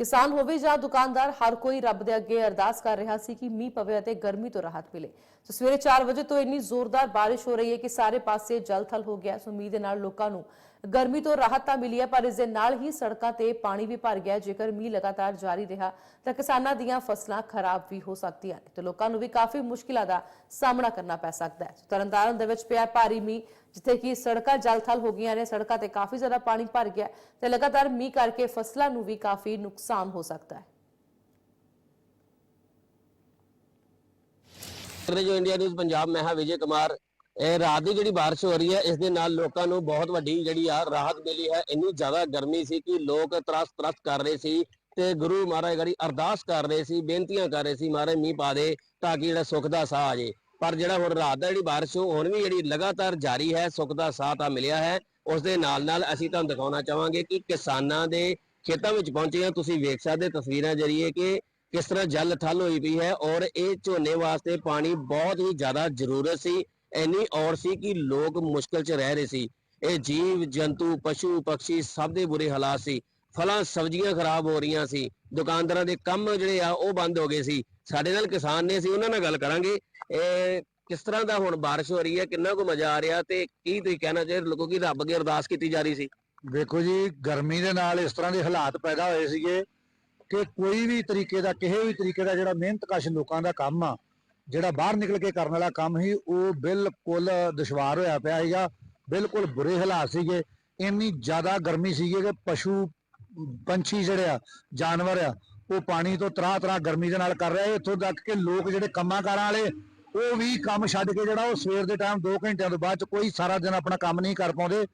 ਕਿਸਾਨ ਹੋਵੇ ਜਾਂ ਦੁਕਾਨਦਾਰ, ਹਰ ਕੋਈ ਰੱਬ ਦੇ ਅੱਗੇ ਅਰਦਾਸ ਕਰ ਰਿਹਾ ਸੀ ਕਿ ਮੀਂਹ ਪਵੇ ਅਤੇ ਗਰਮੀ ਤੋਂ ਰਾਹਤ ਮਿਲੇ। ਸੋ ਸਵੇਰੇ 4 ਵਜੇ ਤੋਂ ਇੰਨੀ ਜ਼ੋਰਦਾਰ ਬਾਰਿਸ਼ ਹੋ ਰਹੀ ਹੈ ਕਿ ਸਾਰੇ ਪਾਸੇ ਜਲ-ਥਲ ਹੋ ਗਿਆ ਸੋ ਮੀਂਹ ਦੇ ਨਾਲ ਲੋਕਾਂ ਨੂੰ ਗਰਮੀ ਤੋਂ ਰਾਹਤ ਤਾਂ ਮਿਲੀ ਹੈ, ਪਰ ਇਸ ਦੇ ਨਾਲ ਹੀ ਸੜਕਾਂ ਤੇ ਪਾਣੀ ਵੀ ਭਰ ਗਿਆ ਜੇਕਰ ਮੀਂਹ ਲਗਾਤਾਰ ਜਾਰੀ ਰਿਹਾ, ਤਾਂ ਕਿਸਾਨਾਂ ਦੀਆਂ ਫਸਲਾਂ ਖਰਾਬ ਵੀ ਹੋ ਸਕਦੀਆਂ ਨੇ ਤੇ ਲੋਕਾਂ ਨੂੰ ਵੀ ਕਾਫੀ ਮੁਸ਼ਕਿਲਾਂ ਦਾ ਸਾਹਮਣਾ ਕਰਨਾ ਪੈ ਸਕਦਾ ਹੈ। ਤਰਨਤਾਰਨ ਦੇ ਵਿੱਚ ਪਿਆ ਭਾਰੀ ਮੀਂਹ, ਜਿੱਥੇ ਕਿ ਸੜਕਾਂ ਜਲ-ਥਲ ਹੋ ਗਈਆਂ ਨੇ, ਸੜਕਾਂ ਤੇ ਕਾਫੀ ਜ਼ਿਆਦਾ ਪਾਣੀ ਭਰ ਗਿਆ ਤੇ ਲਗਾਤਾਰ ਮੀਂਹ ਕਰਕੇ ਫਸਲਾਂ ਨੂੰ ਵੀ ਕਾਫੀ ਨੁਕਸਾਨ ਹੋ ਸਕਦਾ ਹੈ। ਜੋ ਇੰਡੀਆ ਨਿਊਜ਼ ਪੰਜਾਬ, ਮੈਂ ਹਾਂ ਵਿਜੇ ਕੁਮਾਰ। ਇਹ ਰਾਤ ਦੀ ਜਿਹੜੀ ਬਾਰਿਸ਼ ਹੋ ਰਹੀ ਹੈ, ਇਸ ਦੇ ਨਾਲ ਲੋਕਾਂ ਨੂੰ ਬਹੁਤ ਵੱਡੀ ਜਿਹੜੀ ਆ ਰਾਹਤ ਮਿਲੀ ਹੈ। ਇੰਨੀ ਜ਼ਿਆਦਾ ਗਰਮੀ ਸੀ ਕਿ ਲੋਕ ਤਰਸ ਤਰਸ ਕਰ ਰਹੇ ਸੀ ਤੇ ਗੁਰੂ ਮਹਾਰਾਜ ਗੜੀ ਅਰਦਾਸ ਕਰ ਰਹੇ ਸੀ, ਬੇਨਤੀਆਂ ਕਰ ਰਹੇ ਸੀ ਮਹਾਰਾਜ ਮੀਂਹ ਪਾ ਦੇ ਤਾਂ ਕਿ ਜਿਹੜਾ ਸੁੱਖ ਦਾ ਸਾਹ ਆ ਜੇ। ਪਰ ਜਿਹੜਾ ਹੁਣ ਰਾਤ ਦਾ ਜਿਹੜੀ ਬਾਰਿਸ਼ ਹੁਣ ਵੀ ਜਿਹੜੀ ਲਗਾਤਾਰ ਜਾਰੀ ਹੈ, ਸੁੱਖ ਦਾ ਸਾਹ ਤਾਂ ਮਿਲਿਆ ਹੈ। ਉਸ ਦੇ ਨਾਲ ਨਾਲ ਅਸੀਂ ਤੁਹਾਨੂੰ ਦਿਖਾਉਣਾ ਚਾਹਾਂਗੇ ਕਿ ਕਿਸਾਨਾਂ ਦੇ ਖੇਤਾਂ ਵਿੱਚ ਪਹੁੰਚੇ ਹਾਂ। ਤੁਸੀਂ ਵੇਖ ਸਕਦੇ ਤਸਵੀਰਾਂ ਜਰੀਏ ਕਿ ਕਿਸ ਤਰ੍ਹਾਂ ਜਲ ਥਲ ਹੋਈ ਪਈ ਹੈ ਔਰ ਇਹ ਝੋਨੇ ਵਾਸਤੇ ਪਾਣੀ ਬਹੁਤ ਹੀ ਜ਼ਿਆਦਾ ਜ਼ਰੂਰਤ ਸੀ। ਇੰਨੀ ਔਰ ਸੀ ਕਿ ਲੋਕ ਮੁਸ਼ਕਲ 'ਚ ਰਹਿ ਰਹੇ ਸੀ। ਇਹ ਜੀਵ, ਜੰਤੂ, ਪਸ਼ੂ ਪਕਸ਼ੀ ਸਭ ਦੇ ਬੁਰੇ ਹਾਲਾਤ ਸੀ। ਫਲਾਂ, ਸਬਜ਼ੀਆਂ ਖਰਾਬ ਹੋ ਰਹੀਆਂ ਸੀ। ਦੁਕਾਨਦਾਰਾਂ ਦੇ ਕੰਮ ਜਿਹੜੇ ਆ, ਉਹ ਬੰਦ ਹੋ ਗਏ ਸੀ। ਸਾਡੇ ਨਾਲ ਕਿਸਾਨ ਨੇ ਅਸੀਂ ਉਹਨਾਂ ਨਾਲ ਗੱਲ ਕਰਾਂਗੇ। ਇਹ ਕਿਸ ਤਰ੍ਹਾਂ ਦਾ ਹੁਣ ਬਾਰਿਸ਼ ਹੋ ਰਹੀ ਹੈ? ਕਿੰਨਾ ਕੁ ਮਜ਼ਾ ਆ ਰਿਹਾ ਤੇ ਕੀ ਤੁਸੀਂ ਕਹਿਣਾ ਚਾਹੀਦੇ ਲੋਕੋ ਕਿ ਰੱਬ ਅੱਗੇ ਅਰਦਾਸ ਕੀਤੀ ਜਾ ਰਹੀ ਸੀ? ਦੇਖੋ ਜੀ, ਗਰਮੀ ਦੇ ਨਾਲ ਇਸ ਤਰ੍ਹਾਂ ਦੇ ਹਾਲਾਤ ਪੈਦਾ ਹੋਏ ਸੀਗੇ ਕਿ ਕੋਈ ਵੀ ਤਰੀਕੇ ਦਾ, ਕਿਸੇ ਵੀ ਤਰੀਕੇ ਦਾ ਜਿਹੜਾ ਮਿਹਨਤਕਸ਼ ਲੋਕਾਂ ਦਾ ਕੰਮ ਆ ਜਿਹੜਾ ਬਾਹਰ ਨਿਕਲ ਕੇ ਕਰਨ ਵਾਲਾ ਕੰਮ ਸੀ, ਉਹ ਬਿਲਕੁਲ ਦੁਸ਼ਵਾਰ ਹੋਇਆ ਪਿਆ ਸੀਗਾ, ਬਿਲਕੁਲ ਬੁਰੇ ਹਾਲਾਤ ਸੀਗੇ। ਇੰਨੀ ਜ਼ਿਆਦਾ ਗਰਮੀ ਸੀਗੀ ਕਿ ਪਸ਼ੂ, ਪੰਛੀ ਜਿਹੜੇ ਆ, ਜਾਨਵਰ ਆ, ਉਹ ਪਾਣੀ ਤੋਂ ਤਰਾ ਤਰਾ ਗਰਮੀ ਦੇ ਨਾਲ ਕਰ ਰਿਹਾ ਇੱਥੋਂ ਤੱਕ ਕਿ ਲੋਕ ਜਿਹੜੇ ਕੰਮਾਂ ਕਾਰਾਂ ਵਾਲੇ, ਉਹ ਵੀ ਕੰਮ ਛੱਡ ਕੇ ਜਿਹੜਾ ਉਹ ਸਵੇਰ ਦੇ ਟਾਈਮ 2 ਘੰਟਿਆਂ ਤੋਂ ਬਾਅਦ ਚ ਕੋਈ ਸਾਰਾ ਦਿਨ ਆਪਣਾ ਕੰਮ ਨਹੀਂ ਕਰ ਪਾਉਂਦੇ।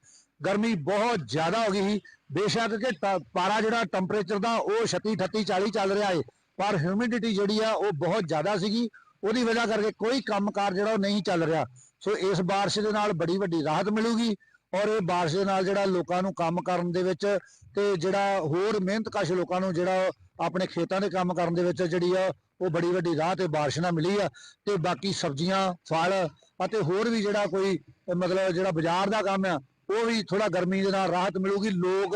ਗਰਮੀ ਬਹੁਤ ਜ਼ਿਆਦਾ ਹੋ ਗਈ ਸੀ। ਬੇਸ਼ੱਕ ਕਿ ਟ- ਪਾਰਾ ਜਿਹੜਾ ਟੈਂਪਰੇਚਰ ਦਾ, ਉਹ 36 38 40 ਚੱਲ ਰਿਹਾ ਹੈ ਪਰ ਹਿਊਮਿਡਿਟੀ ਜਿਹੜੀ ਆ, ਉਹ ਬਹੁਤ ਜ਼ਿਆਦਾ ਸੀਗੀ। ਉਹਦੀ ਵਜ੍ਹਾ ਕਰਕੇ ਕੋਈ ਕੰਮਕਾਰ ਜਿਹੜਾ ਉਹ ਨਹੀਂ ਚੱਲ ਰਿਹਾ। ਸੋ ਇਸ ਬਾਰਿਸ਼ ਦੇ ਨਾਲ ਬੜੀ ਵੱਡੀ ਰਾਹਤ ਮਿਲੂਗੀ ਔਰ ਇਹ ਬਾਰਿਸ਼ ਦੇ ਨਾਲ ਜਿਹੜਾ ਲੋਕਾਂ ਨੂੰ ਕੰਮ ਕਰਨ ਦੇ ਵਿੱਚ ਤੇ ਜਿਹੜਾ ਹੋਰ ਮਿਹਨਤਕਸ਼ ਲੋਕਾਂ ਨੂੰ ਜਿਹੜਾ ਆਪਣੇ ਖੇਤਾਂ ਦੇ ਕੰਮ ਕਰਨ ਦੇ ਵਿੱਚ ਜਿਹੜੀ ਆ, ਉਹ ਬੜੀ ਵੱਡੀ ਰਾਹ ਤੇ ਬਾਰਿਸ਼ ਨਾਲ ਮਿਲੀ ਆ ਤੇ ਬਾਕੀ ਸਬਜ਼ੀਆਂ, ਫਲ ਅਤੇ ਹੋਰ ਵੀ ਜਿਹੜਾ ਕੋਈ ਮਤਲਬ ਜਿਹੜਾ ਬਾਜ਼ਾਰ ਦਾ ਕੰਮ ਆ, ਉਹ ਵੀ ਥੋੜਾ ਗਰਮੀ ਦੇ ਨਾਲ ਰਾਹਤ ਮਿਲੂਗੀ। ਲੋਕ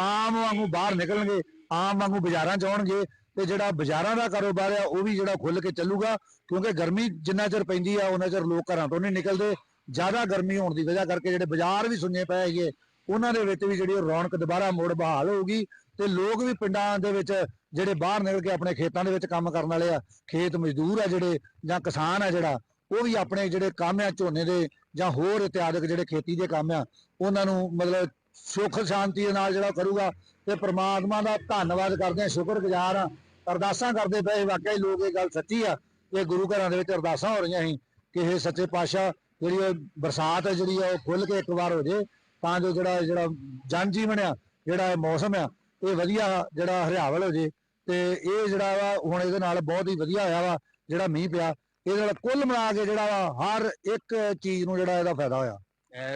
ਆਮ ਵਾਂਗੂ ਬਾਹਰ ਨਿਕਲਣਗੇ, ਆਮ ਵਾਂਗੂ ਬਾਜ਼ਾਰਾਂ 'ਚ ਆਉਣਗੇ ਤੇ ਜਿਹੜਾ ਬਾਜ਼ਾਰਾਂ ਦਾ ਕਾਰੋਬਾਰ ਆ, ਉਹ ਵੀ ਜਿਹੜਾ ਖੁੱਲ ਕੇ ਚੱਲੂਗਾ, ਕਿਉਂਕਿ ਗਰਮੀ ਜਿੰਨਾ ਚਿਰ ਪੈਂਦੀ ਆ ਉਹਨਾਂ ਚਿਰ ਲੋਕ ਘਰਾਂ ਤੋਂ ਨਹੀਂ ਨਿਕਲਦੇ। ਜ਼ਿਆਦਾ ਗਰਮੀ ਹੋਣ ਦੀ ਵਜ੍ਹਾ ਕਰਕੇ ਜਿਹੜੇ ਬਾਜ਼ਾਰ ਵੀ ਸੁੰਨੇ ਪਏ ਹੈਗੇ, ਉਹਨਾਂ ਦੇ ਵਿੱਚ ਵੀ ਜਿਹੜੀ ਉਹ ਰੌਣਕ ਦੁਬਾਰਾ ਮੁੜ ਬਹਾਲ ਹੋਊਗੀ। ਤੇ ਲੋਕ ਵੀ ਪਿੰਡਾਂ ਦੇ ਵਿੱਚ ਜਿਹੜੇ ਬਾਹਰ ਨਿਕਲ ਕੇ ਆਪਣੇ ਖੇਤਾਂ ਦੇ ਵਿੱਚ ਕੰਮ ਕਰਨ ਵਾਲੇ ਆ, ਖੇਤ ਮਜ਼ਦੂਰ ਆ ਜਿਹੜੇ, ਜਾਂ ਕਿਸਾਨ ਆ ਜਿਹੜਾ, ਉਹ ਵੀ ਆਪਣੇ ਜਿਹੜੇ ਕੰਮ ਆ, ਝੋਨੇ ਦੇ ਜਾਂ ਹੋਰ ਇਤਿਆਦਿਕ ਜਿਹੜੇ ਖੇਤੀ ਦੇ ਕੰਮ ਆ, ਉਹਨਾਂ ਨੂੰ ਮਤਲਬ ਸੁੱਖ ਸ਼ਾਂਤੀ ਦੇ ਨਾਲ ਜਿਹੜਾ ਕਰੂਗਾ ਤੇ ਪ੍ਰਮਾਤਮਾ ਦਾ ਧੰਨਵਾਦ ਕਰਦੇ ਆ ਸ਼ੁਕਰਗੁਜ਼ਾਰ ਆ ਅਰਦਾਸਾਂ ਕਰਦੇ ਪਏ ਵਾਕਿਆ ਲੋਕ ਇਹ ਗੱਲ ਸੱਚੀ ਆ ਇਹ ਗੁਰੂ ਘਰਾਂ ਦੇ ਵਿੱਚ ਅਰਦਾਸਾਂ ਹੋ ਰਹੀਆਂ ਸੀ ਕਿ ਇਹ ਸੱਚੇ ਪਾਤਸ਼ਾਹ ਜਿਹੜੀ ਇਹ ਬਰਸਾਤ ਹੈ ਜਿਹੜੀ ਆ, ਉਹ ਖੁੱਲ ਕੇ ਇੱਕ ਵਾਰ ਹੋ ਜੇ, ਤਾਂ ਜੋ ਜਿਹੜਾ ਜਿਹੜਾ ਜਨ ਜੀਵਨ ਆ, ਜਿਹੜਾ ਇਹ ਮੌਸਮ ਆ, ਇਹ ਵਧੀਆ ਜਿਹੜਾ ਹਰਿਆਵਲ ਹੋ ਜੇ। ਤੇ ਇਹ ਜਿਹੜਾ ਵਾ, ਹੁਣ ਇਹਦੇ ਨਾਲ ਬਹੁਤ ਹੀ ਵਧੀਆ ਹੋਇਆ ਵਾ, ਜਿਹੜਾ ਮੀਂਹ ਪਿਆ, ਇਹਦੇ ਨਾਲ ਕੁੱਲ ਮਿਲਾ ਕੇ ਜਿਹੜਾ ਵਾ, ਹਰ ਇੱਕ ਚੀਜ਼ ਨੂੰ ਜਿਹੜਾ ਇਹਦਾ ਫਾਇਦਾ ਹੋਇਆ।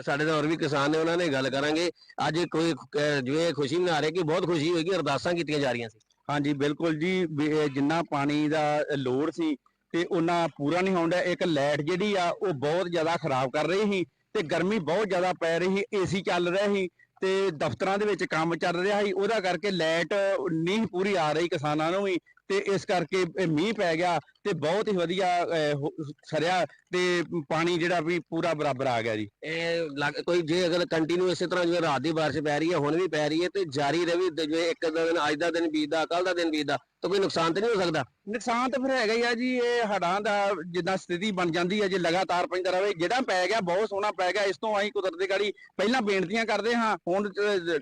ਸਾਡੇ ਤਾਂ ਹੋਰ ਵੀ ਕਿਸਾਨ ਨੇ ਉਹਨਾਂ ਨੇ ਗੱਲ ਕਰਾਂਗੇ। ਅੱਜ ਕੋਈ ਅਹ ਜਿਵੇਂ ਖੁਸ਼ੀ ਮਨਾ ਰਹੇ ਕਿ ਬਹੁਤ ਖੁਸ਼ੀ ਹੋਏਗੀ ਅਰਦਾਸਾਂ ਕੀਤੀਆਂ ਜਾ ਰਹੀਆਂ ਸੀ। ਹਾਂਜੀ, ਬਿਲਕੁਲ ਜੀ। ਵੀ ਇਹ ਜਿੰਨਾ ਪਾਣੀ ਦਾ ਲੋੜ ਸੀ ਤੇ ਉਹਨਾਂ ਪੂਰਾ ਨਹੀਂ ਹੁੰਦਾ ਇੱਕ ਲਾਈਟ ਜਿਹੜੀ ਆ, ਉਹ ਬਹੁਤ ਜ਼ਿਆਦਾ ਖਰਾਬ ਕਰ ਰਹੀ ਸੀ ਤੇ ਗਰਮੀ ਬਹੁਤ ਜ਼ਿਆਦਾ ਪੈ ਰਹੀ ਸੀ, ਏਸੀ ਚੱਲ ਰਿਹਾ ਸੀ ਤੇ ਦਫ਼ਤਰਾਂ ਦੇ ਵਿੱਚ ਕੰਮ ਚੱਲ ਰਿਹਾ ਸੀ। ਉਹਦਾ ਕਰਕੇ ਲਾਈਟ ਨਹੀਂ ਪੂਰੀ ਆ ਰਹੀ ਕਿਸਾਨਾਂ ਨੂੰ ਵੀ। ਤੇ ਇਸ ਕਰਕੇ ਇਹ ਮੀਂਹ ਪੈ ਗਿਆ ਤੇ ਬਹੁਤ ਹੀ ਵਧੀਆ ਸਰਿਆ ਤੇ ਪਾਣੀ ਜਿਹੜਾ ਵੀ ਪੂਰਾ ਬਰਾਬਰ ਆ ਗਿਆ ਜੀ। ਇਹ ਕੋਈ ਜੇ ਅਗਰ ਕੰਟੀਨਿਊ ਇਸੇ ਤਰ੍ਹਾਂ ਜਿਵੇਂ ਰਾਤ ਦੀ ਬਾਰਿਸ਼ ਪੈ ਰਹੀ ਹੈ ਹੁਣ ਵੀ ਪੈ ਰਹੀ ਹੈ ਤੇ ਜਾਰੀ ਤੇ ਜਿਵੇਂ ਇੱਕ ਦਿਨ ਅੱਜ ਦਾ ਦਿਨ ਬੀਤਦਾ ਕੱਲ ਦਾ ਦਿਨ ਬੀਤਦਾ ਤਾਂ ਕੋਈ ਨੁਕਸਾਨ ਤੇ ਨਹੀਂ ਹੋ ਸਕਦਾ? ਨੁਕਸਾਨ ਤਾਂ ਫਿਰ ਹੈਗਾ ਹੀ ਆ ਜੀ ਇਹ ਹੜਾਂ ਦਾ ਜਿੱਦਾਂ ਸਥਿਤੀ ਬਣ ਜਾਂਦੀ ਹੈ ਜੇ ਲਗਾਤਾਰ ਪੈਂਦਾ ਰਹੇ ਜਿਹੜਾ ਪੈ ਗਿਆ ਬਹੁਤ ਸੋਹਣਾ ਪੈ ਗਿਆ ਇਸ ਤੋਂ ਅਸੀਂ ਕੁਦਰਤ ਦੀ ਗਾੜੀ ਪਹਿਲਾਂ ਬੇਨਤੀਆਂ ਕਰਦੇ ਹਾਂ ਹੁਣ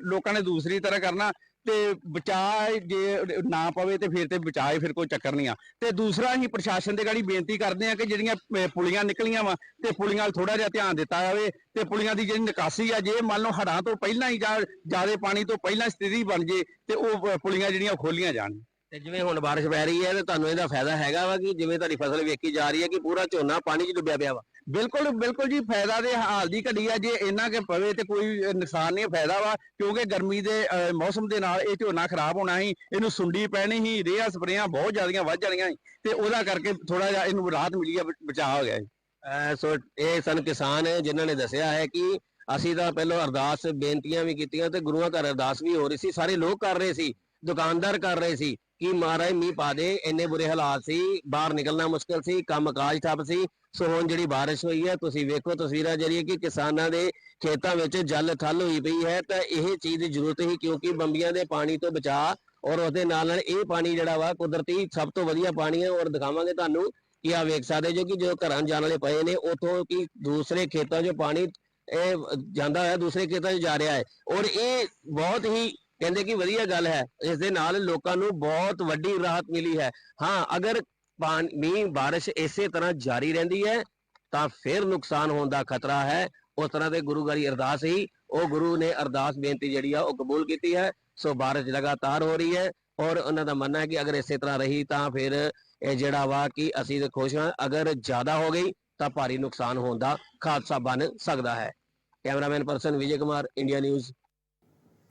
ਲੋਕਾਂ ਨੇ ਦੂਸਰੀ ਤਰ੍ਹਾਂ ਕਰਨਾ ਤੇ ਬਚਾਅ ਜੇ ਨਾ ਪਵੇ ਤੇ ਫਿਰ ਤੇ ਬਚਾਏ ਫਿਰ ਕੋਈ ਚੱਕਰ ਨਹੀਂ ਆ। ਤੇ ਦੂਸਰਾ ਅਸੀਂ ਪ੍ਰਸ਼ਾਸਨ ਦੇ ਗਾੜੀ ਬੇਨਤੀ ਕਰਦੇ ਆ ਕਿ ਜਿਹੜੀਆਂ ਪੁਲੀਆਂ ਨਿਕਲੀਆਂ ਵਾ ਤੇ ਪੁਲੀਆਂ ਵੱਲ ਥੋੜਾ ਜਿਹਾ ਧਿਆਨ ਦਿੱਤਾ ਜਾਵੇ ਤੇ ਪੁਲੀਆਂ ਦੀ ਜਿਹੜੀ ਨਿਕਾਸੀ ਆ, ਜੇ ਮੰਨ ਲਓ ਹੜਾਂ ਤੋਂ ਪਹਿਲਾਂ ਹੀ ਜਾਂ ਜ਼ਿਆਦਾ ਪਾਣੀ ਤੋਂ ਪਹਿਲਾਂ ਸਥਿਤੀ ਬਣ ਜੇ ਤੇ ਉਹ ਪੁਲੀਆਂ ਜਿਹੜੀਆਂ ਖੋਲੀਆਂ ਜਾਣ। ਤੇ ਜਿਵੇਂ ਹੁਣ ਬਾਰਿਸ਼ ਪੈ ਰਹੀ ਹੈ ਤੇ ਤੁਹਾਨੂੰ ਇਹਦਾ ਫਾਇਦਾ ਹੈਗਾ ਵਾ ਕਿ ਜਿਵੇਂ ਤੁਹਾਡੀ ਫਸਲ ਵੇਖੀ ਜਾ ਰਹੀ ਹੈ ਕਿ ਪੂਰਾ ਝੋਨਾ ਪਾਣੀ 'ਚ ਡੁੱਬਿਆ ਪਿਆ ਵਾ। ਬਿਲਕੁਲ ਬਿਲਕੁਲ ਜੀ, ਫਾਇਦਾ ਦੇ ਹਾਲ ਦੀ ਘੜੀ ਆ, ਜੇ ਇੰਨਾ ਕਿ ਪਵੇ ਤੇ ਕੋਈ ਨੁਕਸਾਨ ਨਹੀਂ, ਫਾਇਦਾ ਵਾ, ਕਿਉਂਕਿ ਗਰਮੀ ਦੇ ਮੌਸਮ ਦੇ ਨਾਲ ਇਹ ਝੋਨਾ ਖਰਾਬ ਹੋਣਾ ਸੀ, ਇਹਨੂੰ ਸੁੰਡੀ ਪੈਣੀ ਸੀ, ਰੇਹਾਂ ਸਪਰੇਆਂ ਬਹੁਤ ਜ਼ਿਆਦੀਆਂ ਵੱਧ ਜਾਣੀਆਂ ਸੀ, ਤੇ ਉਹਦਾ ਕਰਕੇ ਥੋੜਾ ਜਿਹਾ ਇਹਨੂੰ ਰਾਹਤ ਮਿਲੀ ਆ ਬਚਾਅ ਹੋ ਗਿਆ ਜੀ ਅਹ, ਸੋ ਇਹ ਸਨ ਕਿਸਾਨ ਜਿਨ੍ਹਾਂ ਨੇ ਦੱਸਿਆ ਹੈ ਕਿ ਅਸੀਂ ਤਾਂ ਪਹਿਲਾਂ ਅਰਦਾਸ, ਬੇਨਤੀਆਂ ਵੀ ਕੀਤੀਆਂ ਤੇ ਗੁਰੂਆਂ ਘਰ ਅਰਦਾਸ ਵੀ ਹੋ ਰਹੀ ਸੀ, ਸਾਰੇ ਲੋਕ ਕਰ ਰਹੇ ਸੀ, ਦੁਕਾਨਦਾਰ ਕਰ ਰਹੇ ਸੀ ਕਿ ਮਹਾਰਾਜ ਮੀਂਹ ਪਾ ਦੇ, ਇੰਨੇ ਬੁਰੇ ਹਾਲਾਤ ਸੀ, ਬਾਹਰ ਨਿਕਲਣਾ ਮੁਸ਼ਕਲ ਸੀ, ਕੰਮ ਕਾਜ ਠੱਪ ਸੀ। ਸੋ ਹੁਣ ਜਿਹੜੀ ਬਾਰਿਸ਼ ਹੋਈ ਹੈ, ਤੁਸੀਂ ਵੇਖੋ ਤਸਵੀਰਾਂ ਜਿਹੜੀਆਂ ਕਿ ਕਿਸਾਨਾਂ ਦੇ ਖੇਤਾਂ ਵਿੱਚ ਜਲ ਥਲ ਹੋਈ ਪਈ ਹੈ। ਤਾਂ ਇਹ ਚੀਜ਼ ਦੀ ਜ਼ਰੂਰਤ ਹੀ ਕਿਉਂਕਿ ਬੰਬੀਆਂ ਦੇ ਪਾਣੀ ਤੋਂ ਬਚਾ ਔਰ ਉਹਦੇ ਨਾਲ ਨਾਲ ਇਹ ਪਾਣੀ ਜਿਹੜਾ ਵਾ ਕੁਦਰਤੀ ਸਭ ਤੋਂ ਵਧੀਆ ਪਾਣੀ ਹੈ। ਔਰ ਦਿਖਾਵਾਂਗੇ ਤੁਹਾਨੂੰ ਕਿ ਆ ਵੇਖ ਸਕਦੇ ਜੋ ਕਿ ਜੋ ਘਰਾਂ ਜਾਣ ਵਾਲੇ ਪਏ ਨੇ, ਉਥੋਂ ਕਿ ਦੂਸਰੇ ਖੇਤਾਂ 'ਚੋਂ ਪਾਣੀ ਇਹ ਜਾਂਦਾ ਹੈ, ਦੂਸਰੇ ਖੇਤਾਂ 'ਚ ਜਾ ਰਿਹਾ ਹੈ। ਔਰ ਇਹ ਬਹੁਤ ਹੀ ਕਹਿੰਦੇ ਕਿ ਵਧੀਆ ਗੱਲ ਹੈ, ਇਸ ਦੇ ਨਾਲ ਲੋਕਾਂ ਨੂੰ ਬਹੁਤ ਵੱਡੀ ਰਾਹਤ ਮਿਲੀ ਹੈ। ਹਾਂ, ਅਗਰ ਪਾਣ- ਮੀਂਹ, ਬਾਰਿਸ਼ ਇਸੇ ਤਰ੍ਹਾਂ ਜਾਰੀ ਰਹਿੰਦੀ ਹੈ, ਤਾਂ ਫਿਰ ਨੁਕਸਾਨ ਹੋਣ ਦਾ ਖਤਰਾ ਹੈ। ਉਸ ਤਰ੍ਹਾਂ ਦੇ ਗੁਰੂ ਗਾਰੀ ਅਰਦਾਸ ਹੀ, ਉਹ ਗੁਰੂ ਨੇ ਅਰਦਾਸ ਬੇਨਤੀ ਜਿਹੜੀ ਆ, ਉਹ ਕਬੂਲ ਕੀਤੀ ਹੈ। ਸੋ ਬਾਰਿਸ਼ ਲਗਾਤਾਰ ਹੋ ਰਹੀ ਹੈ ਔਰ ਉਹਨਾਂ ਦਾ ਮੰਨਣਾ ਹੈ ਕਿ ਅਗਰ ਇਸੇ ਤਰ੍ਹਾਂ ਰਹੀ, ਤਾਂ ਫਿਰ ਇਹ ਜਿਹੜਾ ਵਾ ਕਿ ਅਸੀਂ ਤੇ ਖੁਸ਼ ਹਾਂ, ਅਗਰ ਜ਼ਿਆਦਾ ਹੋ ਗਈ, ਤਾਂ ਭਾਰੀ ਨੁਕਸਾਨ ਹੋਣ ਦਾ ਖਾਦਸਾ ਬਣ ਸਕਦਾ ਹੈ। Cameraman person Vijay Kumar, India news.